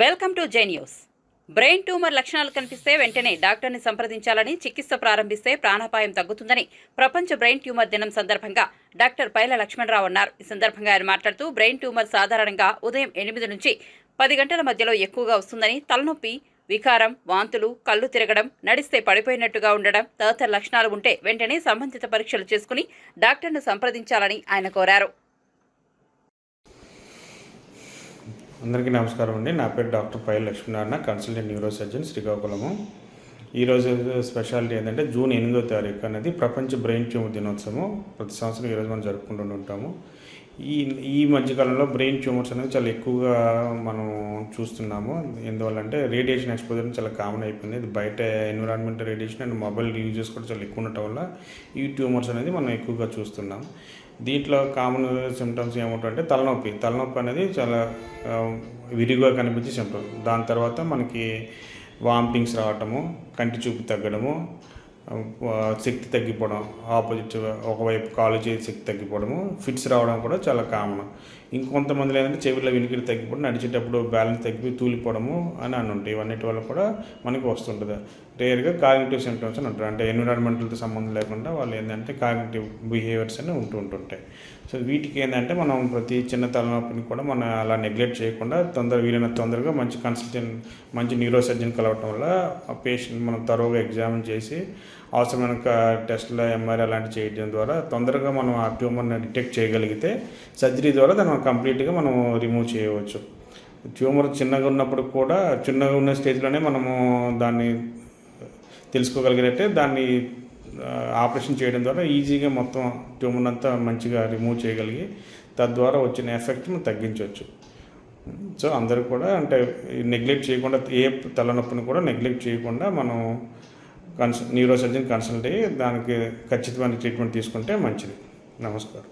Welcome to Jai news. Brain tumour లక్షణాలు కనిపిస్తే వెంటనే డాక్టర్ని సంప్రదించాలని చికిత్స ప్రారంభిస్తే ప్రాణాపాయం తగ్గుతుందని ప్రపంచ బ్రెయిన్ ట్యూమర్ దినం సందర్భంగా డాక్టర్ పైల లక్ష్మణరావు అన్నారు. ఈ సందర్భంగా ఆయన మాట్లాడుతూ బ్రెయిన్ ట్యూమర్ సాధారణంగా ఉదయం ఎనిమిది నుంచి పది గంటల మధ్యలో ఎక్కువగా వస్తుందని తలనొప్పి వికారం వాంతులు కళ్ళు తిరగడం నడిస్తే పడిపోయినట్టుగా ఉండడం తదితర లక్షణాలు ఉంటే వెంటనే సంబంధిత పరీక్షలు చేసుకుని డాక్టర్ను సంప్రదించాలని ఆయన కోరారు. అందరికీ నమస్కారం అండి. నా పేరు doctor Pai Lakshminarayana consultant neuro surgeon Srikakulam ఈరోజు స్పెషాలిటీ ఏంటంటే జూన్ ఎనిమిదో తారీఖు అనేది ప్రపంచ బ్రెయిన్ ట్యూమర్ దినోత్సవం. ప్రతి సంవత్సరం ఈరోజు మనం జరుపుకుంటూ ఉంటాము. ఈ ఈ మధ్యకాలంలో బ్రెయిన్ ట్యూమర్స్ అనేది చాలా ఎక్కువగా మనం చూస్తున్నాము. ఎందువల్లంటే రేడియేషన్ ఎక్స్పోజర్ చాలా కామన్ అయిపోయింది. ఇది బయట environment radiation and mobile uses కూడా చాలా ఎక్కువ ఉండటం వల్ల ఈ ట్యూమర్స్ అనేది మనం ఎక్కువగా చూస్తున్నాం. దీంట్లో కామన్ సిమ్టమ్స్ ఏమిటంటే తలనొప్పి. తలనొప్పి అనేది చాలా ఆ, విరిగా కనిపించే సిమ్టమ్ దాని తర్వాత మనకి వామిటింగ్స్ రావటము కంటి చూపు తగ్గడము శక్తి తగ్గిపోవడం ఆపోజిట్ ఒకవైపు కాలు చేతి శక్తి తగ్గిపోవడము ఫిట్స్ రావడం కూడా చాలా కామన్ ఇంకొంతమంది ఏంటంటే చెవిలో వినికిడి తగ్గిపోవడం నడిచేటప్పుడు బ్యాలెన్స్ తగ్గిపోయి తూలిపోవడము అని అని ఉంటాయి ఇవన్నిటి వల్ల కూడా మనకి వస్తుంటుంది. రేర్గా కాగ్నిటివ్ సిమ్టమ్స్ అని ఉంటారు. అంటే ఎన్విరాన్మెంటల్తో సంబంధం లేకుండా వాళ్ళు ఏంటంటే కాగ్నిటివ్ బిహేవియర్స్ అని ఉంటూ ఉంటుంటాయి. సో వీటికి ఏంటంటే మనం ప్రతి చిన్న తలనొప్పిని కూడా మనం అలా నెగ్లెక్ట్ చేయకుండా తొందర వీలైన తొందరగా మంచి కన్సల్టెంట్ మంచి న్యూరో సర్జన్ కలవటం వల్ల ఆ పేషెంట్ మనం తరువుగా ఎగ్జామిన్ చేసి అవసరమైన టెస్ట్లో ఎంఆర్ఐ అలాంటివి చేయడం ద్వారా తొందరగా మనం ఆ ట్యూమర్ని డిటెక్ట్ చేయగలిగితే సర్జరీ ద్వారా దాన్ని కంప్లీట్గా మనం రిమూవ్ చేయవచ్చు. ట్యూమర్ చిన్నగా ఉన్నప్పుడు కూడా చిన్నగా ఉన్న స్టేజ్లోనే మనము దాన్ని తెలుసుకోగలిగినట్టే దాన్ని ఆపరేషన్ చేయడం ద్వారా ఈజీగా మొత్తం ట్యూమర్ అంతా మంచిగా రిమూవ్ చేయగలిగి తద్వారా వచ్చిన ఎఫెక్ట్ను తగ్గించవచ్చు సో అందరూ కూడా అంటే నెగ్లెక్ట్ చేయకుండా ఏ తలనొప్పిని కూడా నెగ్లెక్ట్ చేయకుండా మనం కన్సల్ న్యూరోసర్జన్ కన్సల్ట్ అయ్యి దానికి ఖచ్చితమైన ట్రీట్మెంట్ తీసుకుంటే మంచిది. నమస్కారం.